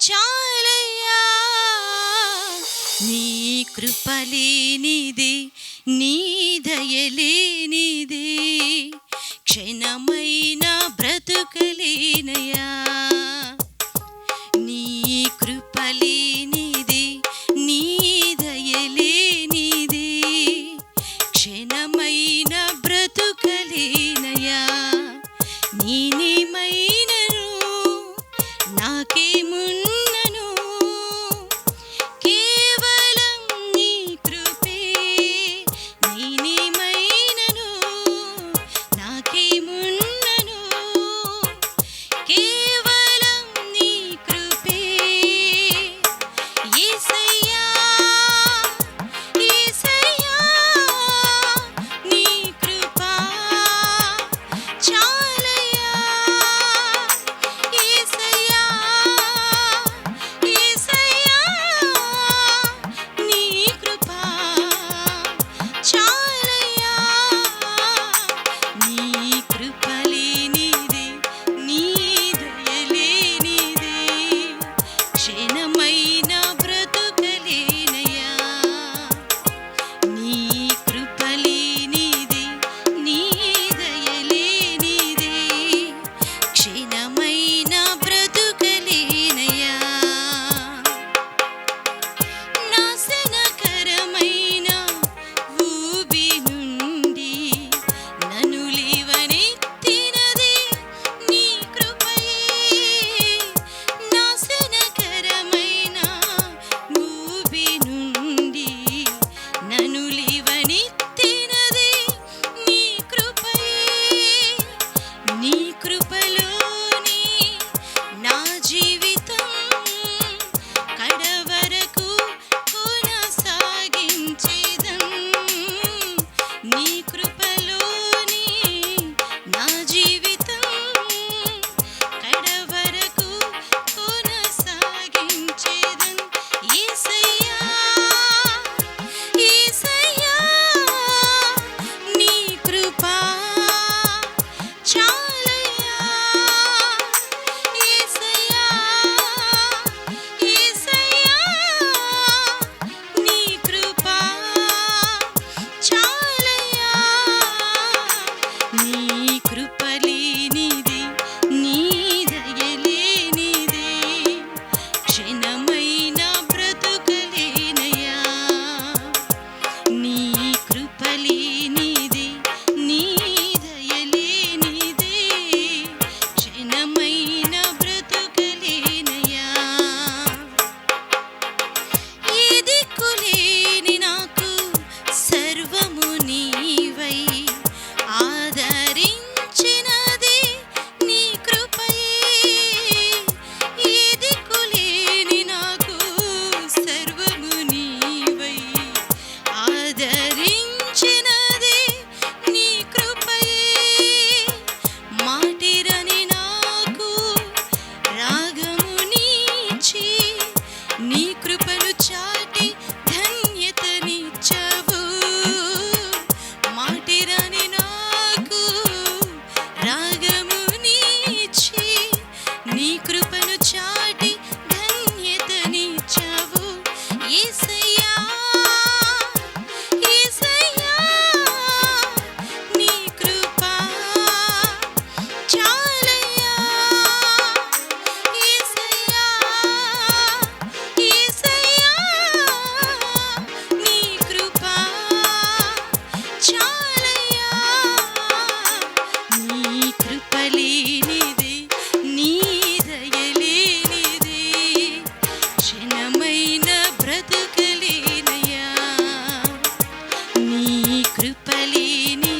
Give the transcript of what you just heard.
చాలయ్యా. నీ కృపలేనిది నీ దయలేనిది క్షణమైన బ్రతుకలేనయా నీ కృపలేనిది నీ దయలేనిది క్షణమైన బ్రతుకలేనయా నీనిమైన के मुन me. నీ కృపలేని